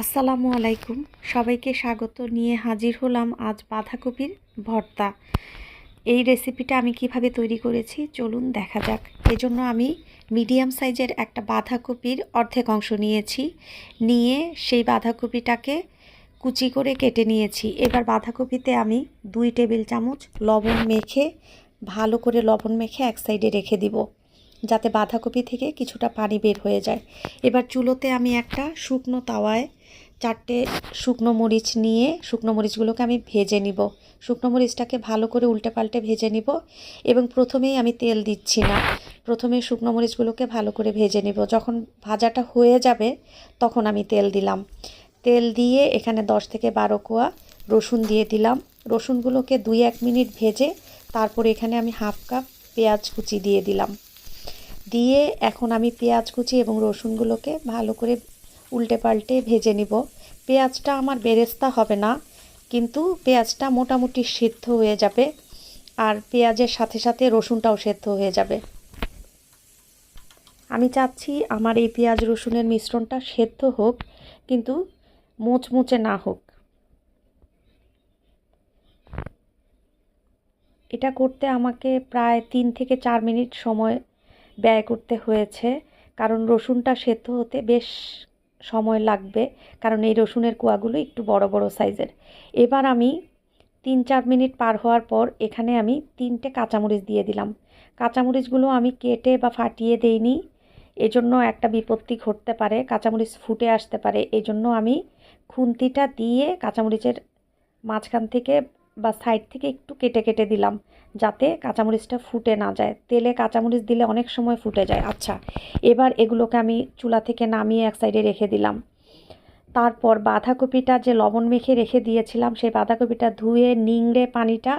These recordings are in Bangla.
আসসালামু আলাইকুম। সবাইকে স্বাগত। নিয়ে হাজির হলাম আজ বাঁধাকপির ভর্তা। এই রেসিপিটা আমি কীভাবে তৈরি করেছি চলুন দেখা যাক। এজন্য আমি মিডিয়াম সাইজের একটা বাঁধাকপির অর্ধেক অংশ নিয়েছি। নিয়ে সেই বাঁধাকপিটাকে কুচি করে কেটে নিয়েছি। এবার বাঁধাকপিতে আমি দুই টেবিল চামচ লবণ মেখে, ভালো করে লবণ মেখে এক সাইডে রেখে দিব। যাতে বাঁধাকপি থেকে কিছুটা পানি বের হয়ে যায়। এবার চুলোতে আমি একটা শুকনো তাওয়ায় চারটে শুকনো মরিচ নিয়ে, শুকনো মরিচগুলোকে আমি ভেজে নিব। শুকনো মরিচটাকে ভালো করে উল্টে পাল্টে ভেজে নিব এবং প্রথমেই আমি তেল দিচ্ছি না। প্রথমে শুকনো মরিচগুলোকে ভালো করে ভেজে নিব। যখন ভাজাটা হয়ে যাবে, তখন আমি তেল দিলাম। তেল দিয়ে এখানে দশ থেকে বারো কোয়া রসুন দিয়ে দিলাম। রসুনগুলোকে দুই এক মিনিট ভেজে তারপর এখানে আমি হাফ কাপ পেঁয়াজ কুচি দিয়ে দিলাম। দিয়ে এখন আমি পেঁয়াজ কুচি এবং রসুনগুলোকে ভালো করে উল্টে পাল্টে ভেজে নিব। পেঁয়াজটা আমার বেরেস্তা হবে না, কিন্তু পেঁয়াজটা মোটামুটি সিদ্ধ হয়ে যাবে আর পেঁয়াজের সাথে সাথে রসুনটাও সেদ্ধ হয়ে যাবে। আমি চাচ্ছি আমার এই পেঁয়াজ রসুনের মিশ্রণটা সেদ্ধ হোক, কিন্তু মুচমুচে না হোক। এটা করতে আমাকে প্রায় তিন থেকে চার মিনিট সময় ব্যয় করতে হয়েছে। কারণ রসুনটা সেদ্ধ হতে বেশ সময় লাগবে। কারণ এই রসুনের কোয়াগুলো একটু বড় বড় সাইজের। এবার আমি তিন, চার মিনিট পার হওয়ার পর এখানে আমি তিনটে কাঁচামরিচ দিয়ে দিলাম। কাঁচামরিচগুলো আমি কেটে বা ফাটিয়ে দেইনি। এজন্য একটা বিপত্তি ঘটতে পারে, কাঁচামরিচ ফুটে আসতে পারে। এজন্য আমি খুন্তিটা দিয়ে কাঁচামরিচের মাঝখান থেকে বা সাইড থেকে একটু কেটে কেটে দিলাম, যাতে কাঁচামরিচটা ফুটে না যায়। তেলে কাঁচামরিচ দিলে অনেক সময় ফুটে যায়। আচ্ছা এবার এগুলোকে আমি চুলা থেকে নামিয়ে এক সাইডে রেখে দিলাম। তারপর বাঁধাকপিটা যে লবণ মেখে রেখে দিয়েছিলাম, সেই বাঁধাকপিটা ধুয়ে, নিংড়ে পানিটা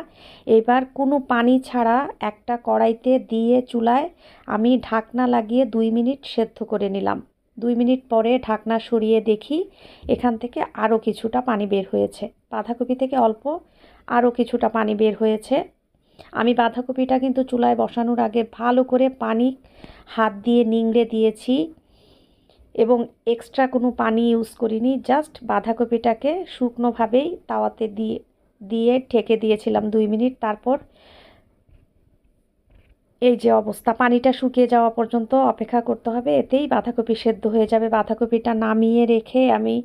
এবার কোনো পানি ছাড়া একটা কড়াইতে দিয়ে চুলায় আমি ঢাকনা লাগিয়ে দুই মিনিট সেদ্ধ করে নিলাম। দুই মিনিট পরে ঢাকনা সরিয়ে দেখি এখান থেকে আরও কিছুটা পানি বের হয়েছে। বাঁধাকপি থেকে অল্প আরও কিছুটা পানি বের হয়েছে। আমি বাঁধাকপিটা কিন্তু চুলায় বসানোর আগে ভালো করে পানি হাত দিয়ে নিংড়ে দিয়েছি এবং এক্সট্রা কোনো পানি ইউজ করিনি, জাস্ট বাঁধাকপিটাকে শুকনোভাবেই তাওয়াতে দিয়ে দিয়ে ঠেকে দিয়েছিলাম দুই মিনিট। তারপর এই যে অবস্থা, পানিটা শুকিয়ে যাওয়া পর্যন্ত অপেক্ষা করতে হবে, এতেই বাঁধাকপি সেদ্ধ হয়ে যাবে। বাঁধাকপিটা নামিয়ে রেখে আমি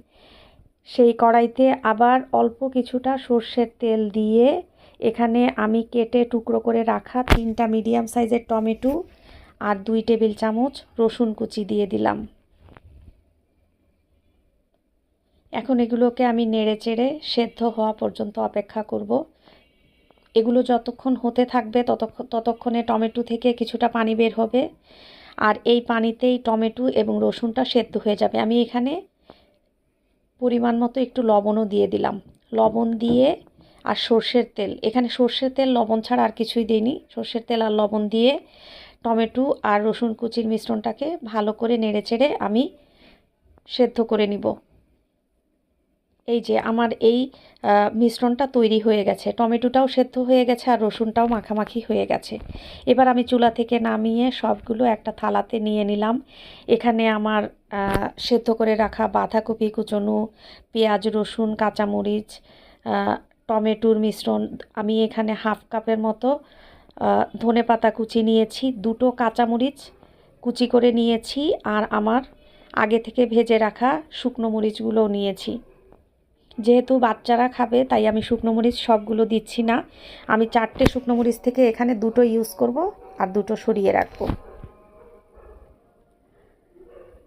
সেই কড়াইতে আবার অল্প কিছুটা সর্ষের তেল দিয়ে এখানে আমি কেটে টুকরো করে রাখা তিনটা মিডিয়াম সাইজের টমেটো আর দুই টেবিল চামচ রসুন কুচি দিয়ে দিলাম। এখন এগুলোকে আমি নেড়ে চেড়ে সেদ্ধ হওয়া পর্যন্ত অপেক্ষা করব। এগুলো যতক্ষণ হতে থাকবে ততক্ষণ ততক্ষণে টমেটো থেকে কিছুটা পানি বের হবে। আর এই পানিতেই টমেটো এবং রসুনটা সেদ্ধ হয়ে যাবে। আমি এখানে পরিমাণ মতো একটু লবণও দিয়ে দিলাম। লবণ দিয়ে আর সর্ষের তেল। এখানে সর্ষের তেল লবণ ছাড়া আর কিছুই দিইনি। সর্ষের তেল আর লবণ দিয়ে টমেটো আর রসুন কুচির মিশ্রণটাকে ভালো করে নেড়ে চেড়ে আমি সেদ্ধ করে নিব। এই যে আমার এই মিশ্রণটা তৈরি হয়ে গেছে। টমেটোটাও সেদ্ধ হয়ে গেছে আর রসুনটাও মাখামাখি হয়ে গেছে। এবার আমি চুলা থেকে নামিয়ে সবগুলো একটা থালাতে নিয়ে নিলাম। এখানে আমার সেদ্ধ করে রাখা বাঁধাকপি কুচনো, পেঁয়াজ, রসুন, কাঁচামরিচ টমেটোর মিশ্রণ, আমি এখানে হাফ কাপের মতো ধনে পাতা কুচি নিয়েছি, দুটো কাঁচামরিচ কুচি করে নিয়েছি, আর আমার আগে থেকে ভেজে রাখা শুকনো মরিচগুলোও নিয়েছি। যেহেতু বাচ্চারা খাবে, তাই আমি শুকনো মরিচ সবগুলো দিচ্ছি না। আমি চারটে শুকনো মরিচ থেকে এখানে দুটো ইউজ করব আর দুটো সরিয়ে রাখব।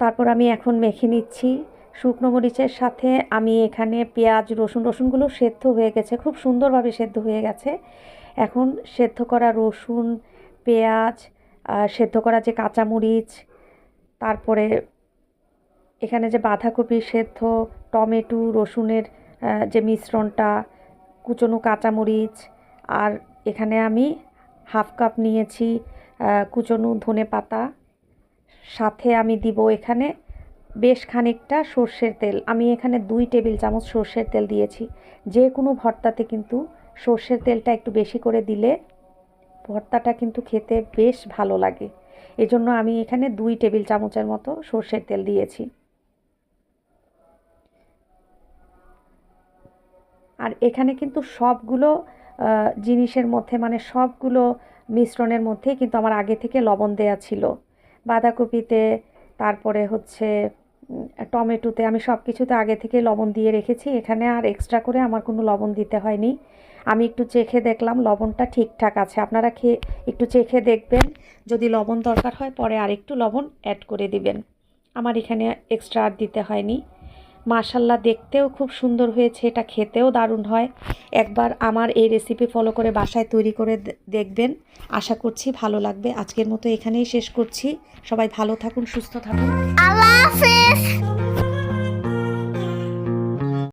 তারপর আমি এখন মেখে নিচ্ছি। শুকনো মরিচের সাথে আমি এখানে পেঁয়াজ, রসুন, রসুনগুলো সেদ্ধ হয়ে গেছে, খুব সুন্দরভাবে সেদ্ধ হয়ে গেছে। এখন সেদ্ধ করা রসুন, পেঁয়াজ সেদ্ধ করা যে কাঁচামরিচ, তারপরে এখানে যে বাঁধাকপি সেদ্ধ, টমেটো, রসুনের যে মিশ্রণটা, কুচনো কাঁচামরিচ, আর এখানে আমি হাফ কাপ নিয়েছি কুচনো ধনে পাতা। সাথে আমি দিব এখানে বেশ খানিকটা সর্ষের তেল। আমি এখানে দুই টেবিল চামচ সর্ষের তেল দিয়েছি। যে কোনো ভর্তাতে কিন্তু সর্ষের তেলটা একটু বেশি করে দিলে ভর্তাটা কিন্তু খেতে বেশ ভালো লাগে। এজন্য আমি এখানে দুই টেবিল চামচের মতো সর্ষের তেল দিয়েছি। আর এখানে কিন্তু সবগুলো জিনিসের মধ্যে মানে সবগুলো মিশ্রণের মধ্যে কিন্তু আমার আগে থেকে লবণ দেয়া ছিল। বাঁধাকপিতে, তারপরে হচ্ছে টমেটোতে আমি সব কিছুতে আগে থেকে লবণ দিয়ে রেখেছি। এখানে আর এক্সট্রা করে আমার কোনো লবণ দিতে হয়নি। আমি একটু চেখে দেখলাম লবণটা ঠিকঠাক আছে। আপনারা খেয়ে একটু চেখে দেখবেন। যদি লবণ দরকার হয়, পরে আর একটু লবণ অ্যাড করে দিবেন। আমার এখানে এক্সট্রা আর দিতে হয়নি। মাশাল্লাহ দেখতেও খুব সুন্দর হয়েছে, এটা খেতেও দারুণ হয়। একবার আমার এই রেসিপি ফলো করে বাসায় তৈরি করে দেখবেন। আশা করছি ভালো লাগবে। আজকের মতো এখানেই শেষ করছি। সবাই ভালো থাকুন, সুস্থ থাকুন। আল্লাহ